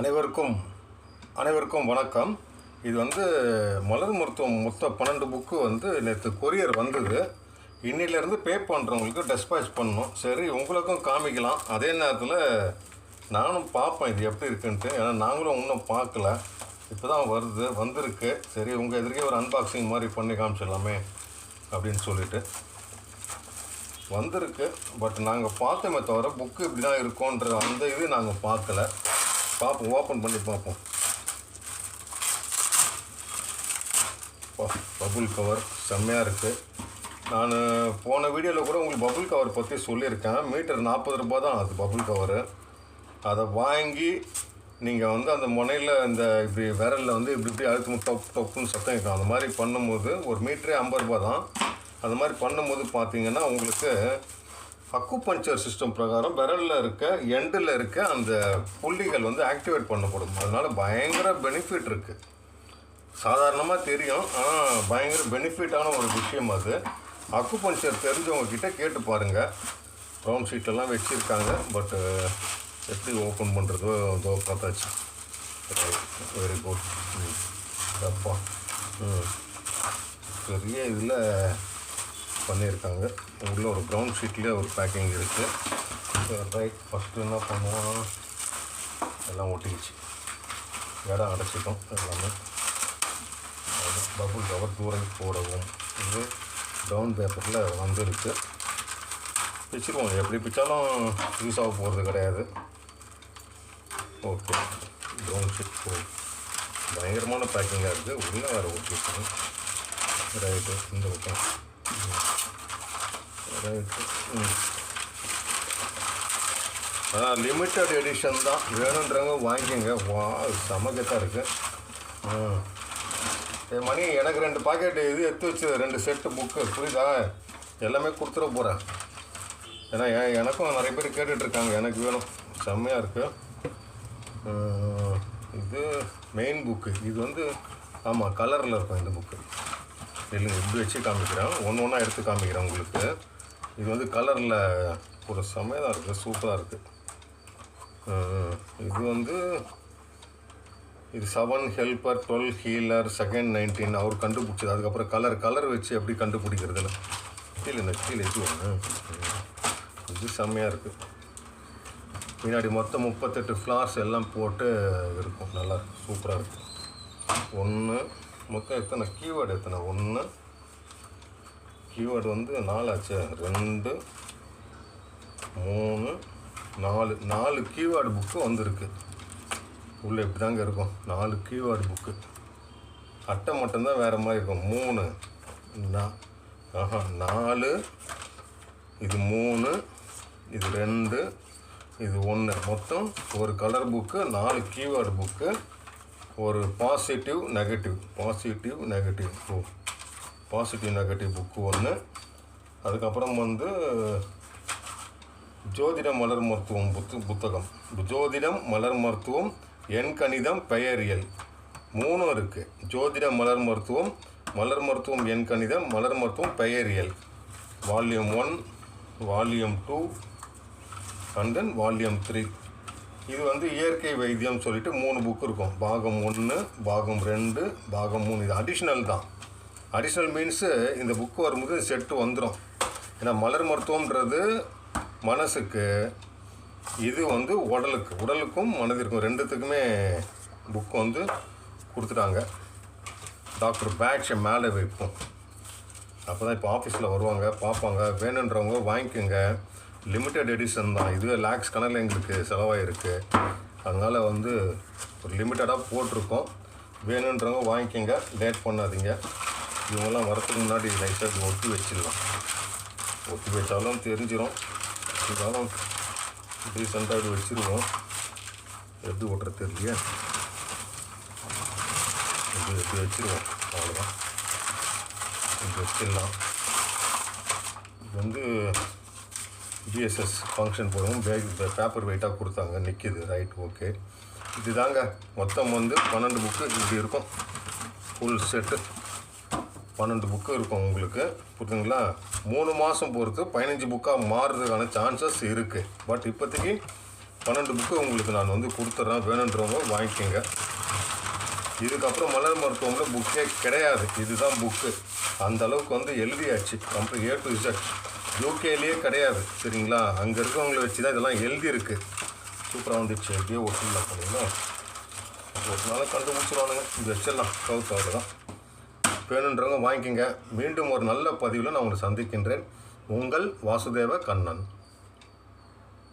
அனைவருக்கும் அனைவருக்கும் வணக்கம். இது வந்து மலர் மருத்துவம் மொத்தம் பன்னெண்டு புக்கு வந்து நேற்று கொரியர் வந்தது. இன்னிலேருந்து பே பண்ணுறவங்களுக்கு டெஸ்பாச் பண்ணணும். சரி உங்களுக்கும் காமிக்கலாம். அதே நேரத்தில் நானும் பார்ப்பேன் இது எப்படி இருக்குன்ட்டு. ஏன்னா நாங்களும் இன்னும் பார்க்கல. இப்போ தான் வருது வந்திருக்கு. சரி உங்கள் எதிர்க்கே ஒரு அன்பாக்சிங் மாதிரி பண்ணி காமிச்சிடலாமே அப்படின்னு சொல்லிட்டு. வந்திருக்கு. பட் நாங்கள் பார்த்தோமே தவிர புக்கு இப்படி தான் இருக்கோன்ற அந்த இது நாங்கள் பார்க்கல. பார்ப்போம் ஓப்பன் பண்ணி பார்ப்போம். பபுள் கவர் செம்மையாக இருக்குது நான் போன வீடியோவில் கூட உங்களுக்கு பபுள் கவர் பற்றி சொல்லியிருக்கேன். மீட்டர் நாற்பது ரூபா தான் அது பபுள் கவரு அதை வாங்கி நீங்கள் வந்து அந்த முனையில் இந்த இப்படி விரலில் வந்து இப்படி இப்படி அழுத்தம் டொப் டொப்புன்னு சத்தம் இருக்கும் அந்த மாதிரி பண்ணும்போது ஒரு மீட்டரே ஐம்பது ரூபா தான். அந்த மாதிரி பண்ணும்போது பார்த்தீங்கன்னா உங்களுக்கு அக்குபஞ்சர் சிஸ்டம் பிரகாரம் விரலில் இருக்க எண்டில் இருக்க அந்த புள்ளிகள் வந்து ஆக்டிவேட் பண்ணப்படும் அதனால் பயங்கர பெனிஃபிட் இருக்குது சாதாரணமாக தெரியும் ஆனால் பயங்கர பெனிஃபிட்டான ஒரு விஷயம் அது. அக்குபஞ்சர் தெரிஞ்சவங்க தெரிஞ்சவங்கக்கிட்ட கேட்டு பாருங்கள் ப்ரௌன் ஷீட்டெல்லாம் வச்சுருக்காங்க பட்டு uh, எப்படி ஓப்பன் பண்ணுறதோ அதோ பார்த்தாச்சு. வெரி குட் ம் ம் பெரிய இதில் பண்ணியிருக்காங்க. உள்ள ஒரு ப்ரௌன் ஷீட்லேயே ஒரு பேக்கிங் இருக்குது ரைட் ஃபஸ்ட்டு என்ன பண்ணுவோம்? எல்லாம் ஒட்டிக்கிச்சு இடம் அடைச்சிட்டோம் எல்லாமே. பபுள் கவர் தூரம் போடவும். இது ப்ரௌன் பேப்பரில் வந்துருக்கு. பிச்சுருவோம் எப்படி பிச்சாலும் யூஸ் ஆக போகிறது கிடையாது. ஓகே ப்ரௌன் ஷீட் போ பயங்கரமான பேக்கிங்காக இருக்குது உள்ளே வேறு ஒட்டிருக்கோம் ரைட்டு இந்த பக்கம். அதான் லிமிட்டட் எடிஷன் தான். வேணுன்றவங்க வாங்கிக்கோங்க. வா சமக்கத்தான் இருக்குது ஏ மணி எனக்கு ரெண்டு பாக்கெட்டு இது எடுத்து வச்சு ரெண்டு செட்டு புக்கு புரியுதா? எல்லாமே கொடுத்துட போகிறேன் ஏன்னா எனக்கும் நிறைய பேர் கேட்டுட்ருக்காங்க எனக்கு வேணும். செம்மையாக இருக்குது இது மெயின் புக்கு இது வந்து ஆமாம் கலரில் இருக்கும் இந்த புக்கு இல்லைங்க இப்படி வச்சு காமிக்கிறேன்? ஒன்று ஒன்றா எடுத்து காமிக்கிறேன் உங்களுக்கு. இது வந்து கலரில் ஒரு செம்மையாக இருக்குது சூப்பராக இருக்குது இது வந்து இது seven helper twelve healer second nineteen அவர் கண்டுபிடிச்சது. அதுக்கப்புறம் கலர் கலர் வச்சு எப்படி கண்டுபிடிக்கிறதுல கீழே இந்த கீழே இது ஒன்று இது செம்மையாக இருக்குது பின்னாடி மொத்தம் முப்பத்தெட்டு ஃப்ளார்ஸ் எல்லாம் போட்டு இருக்கும். நல்லா சூப்பராக இருக்குது ஒன்று மொத்தம் எத்தனை? கீவேர்டு எத்தனை? ஒன்று கீவேர்டு வந்து நாலாச்சு. ரெண்டு மூணு நாலு. நாலு கீவேர்டு புக்கு வந்திருக்கு. உள்ளே இப்படி தாங்க இருக்கும். நாலு கீவேர்டு புக்கு அட்டை மட்டும்தான் வேறு மாதிரி இருக்கும். மூணு நா- ஆஹா நாலு இது மூணு இது ரெண்டு இது ஒன்று மொத்தம் ஒரு கலர் புக்கு நாலு கீவேர்டு புக்கு ஒரு பாசிட்டிவ் நெகட்டிவ் பாசிட்டிவ் நெகட்டிவ் ஓ. பாசிட்டிவ் நெகட்டிவ் புக்கு ஒன்று அதுக்கப்புறம் வந்து ஜோதிட மலர் மருத்துவம் புத்து புத்தகம். ஜோதிடம் மலர் மருத்துவம் எண் கணிதம் பெயரியல் மூணும் இருக்குது ஜோதிட மலர் மருத்துவம் மலர் மருத்துவம் எண் கணிதம் மலர் மருத்துவம் பெயரியல் volume one volume two and then volume three. இது வந்து இயற்கை வைத்தியம் சொல்லிட்டு மூணு புக் இருக்கும். பாகம் ஒன்று பாகம் ரெண்டு பாகம் மூணு. இது அடிஷ்னல் தான். அடிஷ்னல் மீன்ஸு இந்த புக்கு வரும்போது செட்டு வந்துடும் ஏன்னா மலர் மருத்துவம்ன்றது மனசுக்கு இது வந்து உடலுக்கு. உடலுக்கும் மனதிற்கும் ரெண்டுத்துக்குமே புக்கு வந்து கொடுத்துட்டாங்க. டாக்டர் பேட்சை மேலே வைப்போம். அப்போ தான் இப்போ ஆஃபீஸில் வருவாங்க பார்ப்பாங்க. வேணுன்றவங்க வாங்கிக்கோங்க. லிமிட்டட் எடிஷன் தான். இதுவே லேக்ஸ் கணக்கில் எங்களுக்கு செலவாயிருக்கு. அதனால் வந்து ஒரு லிமிட்டடாக போட்டிருக்கோம். வேணுன்றவங்க வாங்கிக்கோங்க. லேட் பண்ணாதீங்க. இவங்கெல்லாம் வரத்துக்கு முன்னாடி நைஸாக ஒட்டி வச்சிடலாம் ஒட்டி வச்சாலும் தெரிஞ்சிடும் இருந்தாலும் ரீசெண்டாக இது வச்சுருவோம். எப்படி ஓட்டுறது தெரியலையே. இப்படி எப்படி வச்சுருவோம்? அவ்வளோதான் இப்படி வச்சிடலாம். இது வந்து ஜிஎஸ்எஸ் ஃபங்க்ஷன் போதும் பேக் பேப்பர் வெயிட்டாக கொடுத்தாங்க. நிற்கிது ரைட் ஓகே இதுதாங்க. மொத்தம் வந்து பன்னெண்டு புக்கு இப்படி இருக்கும். ஃபுல் செட்டு பன்னெண்டு புக்கு இருக்கும் உங்களுக்கு. புரியுதுங்களா மூணு மாதம் பொறுத்து பதினஞ்சு புக்காக மாறுறதுக்கான சான்சஸ் இருக்குது பட் இப்போதைக்கு பன்னெண்டு புக்கு உங்களுக்கு நான் வந்து கொடுத்துட்றேன் வேணுன்றவங்க வாங்கிக்கோங்க. இதுக்கப்புறம் மலர் மருத்துவமில் புக்கே கிடையாது. இதுதான் புக்கு அந்த அளவுக்கு வந்து எழுதியாச்சு. கம்ப்ளீட் ஏ டு இசட் யூகேலேயே கிடையாது. சரிங்களா? அங்கே இருக்கவங்கள வச்சு தான் இதெல்லாம் எழுதியிருக்கு. சூப்பராக வந்துச்சு. எப்படியோ ஒட்டிடலாம் பண்ணிங்களா ஒரு நாள் கண்டுபிடிச்சிருவானுங்க. இது வச்சிடலாம். கவுத்து அவ்வளோதான் வேணுன்றவங்க வாங்கிக்கோங்க. மீண்டும் ஒரு நல்ல பதிவில் நான் உங்களை சந்திக்கின்றேன். உங்கள் வாசுதேவ கண்ணன்.